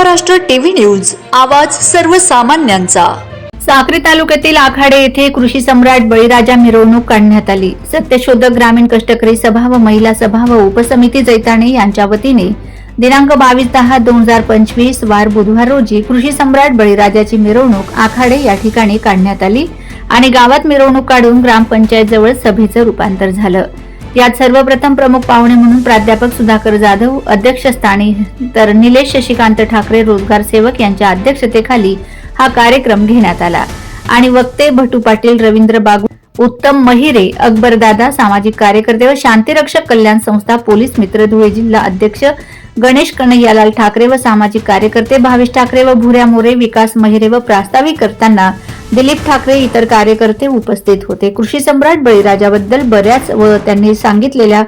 Maharashtra TV news आवाज सर्वसामान्यांचा. साक्री तालुक्यातील आखाडे येथे कृषी सम्राट बळीराजा मिरवणूक काढण्यात आली. सत्यशोधक ग्रामीण कष्टकरी सभा व महिला सभा व उपसमिती जैताणे यांच्या वतीने दिनांक बावीस दहा दोन हजार पंचवीस वार बुधवार रोजी कृषी सम्राट बळीराजाची मिरवणूक आखाडे या ठिकाणी काढण्यात आली आणि गावात मिरवणूक काढून ग्रामपंचायत जवळ सभेचं रूपांतर झालं. यात सर्वप्रथम प्रमुख पाहुणे म्हणून प्राध्यापक सुधाकर जाधव अध्यक्षस्थानी तर निलेश शशिकांत ठाकरे रोजगार सेवक यांच्या अध्यक्षतेखाली हा कार्यक्रम घेण्यात आला. आणि वक्ते भटू पाटील रवींद्र बागू उत्तम महिरे अकबर दादा सामाजिक कार्यकर्ते व शांतीरक्षक कल्याण संस्था पोलीस मित्र धुळे जिल्हा अध्यक्ष गणेश कन्हैयालाल ठाकरे व सामाजिक कार्यकर्ते भावेश ठाकरे व भुऱ्या मोरे विकास महिरे व प्रास्ताविक करताना दिलीप ठाकरे इतर कार्यकर्ते उपस्थित होते. कृषी सम्राट बळीराजाबद्दल बऱ्याच व त्यांनी सांगितलेल्या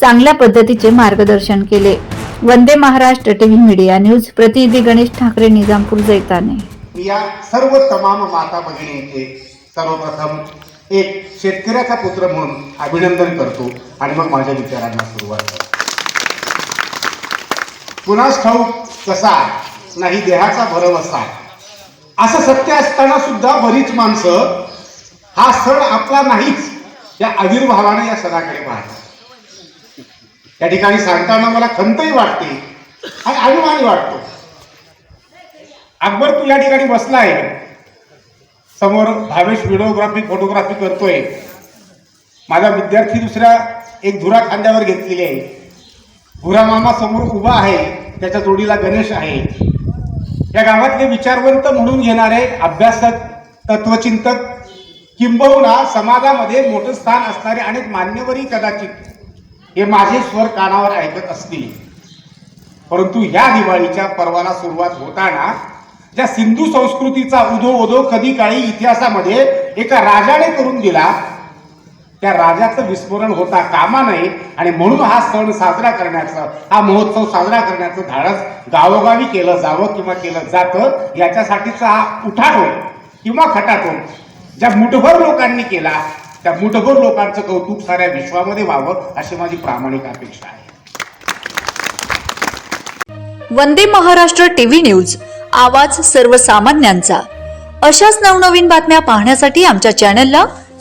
चांगल्या पद्धतीचे मार्गदर्शन केले. Vande Maharashtra TV media news प्रतिनिधी गणेश ठाकरे निजामपूर जैताने. या सर्व तमाम माता भगिनींचे सर्वप्रथम एक शेतकऱ्याचा पुत्र म्हणून अभिनंदन करतो आणि मग माझ्या विचारांना सुरुवात करतो. कुणास ठाऊक कसा नाही देहाचा भरवसा असं सत्य असताना सुद्धा बरीच माणसं हा सण आपला नाहीच या आविर्भावाने या सणाकडे पाहतात. त्या ठिकाणी सांगताना मला खंतही वाटते आणि अभिमान वाटतो. अकबर तू या ठिकाणी बसला आहे समोर भावेश व्हिडिओग्राफी फोटोग्राफी करतोय. माझा विद्यार्थी दुसऱ्या एक धुरा खांद्यावर घेतलेली आहे. भुरा मामा समोर उभा आहे. त्याच्या जोडीला गणेश आहे. या गावातले विचारवंत म्हणून घेणारे अभ्यासक तत्वचिंतक किंबहुना समाजामध्ये मोठं स्थान असणारे अनेक मान्यवरही कदाचित हे माझे स्वर कानावर ऐकत असतील. परंतु ह्या दिवाळीच्या पर्वाला सुरुवात होताना ज्या सिंधू संस्कृतीचा उदो उदो कधी काळी इतिहासामध्ये एका राजाने करून दिला त्या राजाचं विस्फोरण होता कामा नये आणि म्हणून हा सण साजरा करण्याचं हा महोत्सव साजरा करण्याचं धाडस गावोगावी केलं जावं किंवा केलं जातं याच्यासाठीचा हा उठाटो किंवा खटाटो ज्या मुठभर लोकांनी केला त्या मुठभर लोकांचं कौतुक साऱ्या विश्वामध्ये व्हावं अशी माझी प्रामाणिक अपेक्षा आहे. वंदे महाराष्ट्र टीव्ही न्यूज आवाज सर्वसामान्यांचा. अशाच नवनवीन बातम्या पाहण्यासाठी आमच्या चॅनलला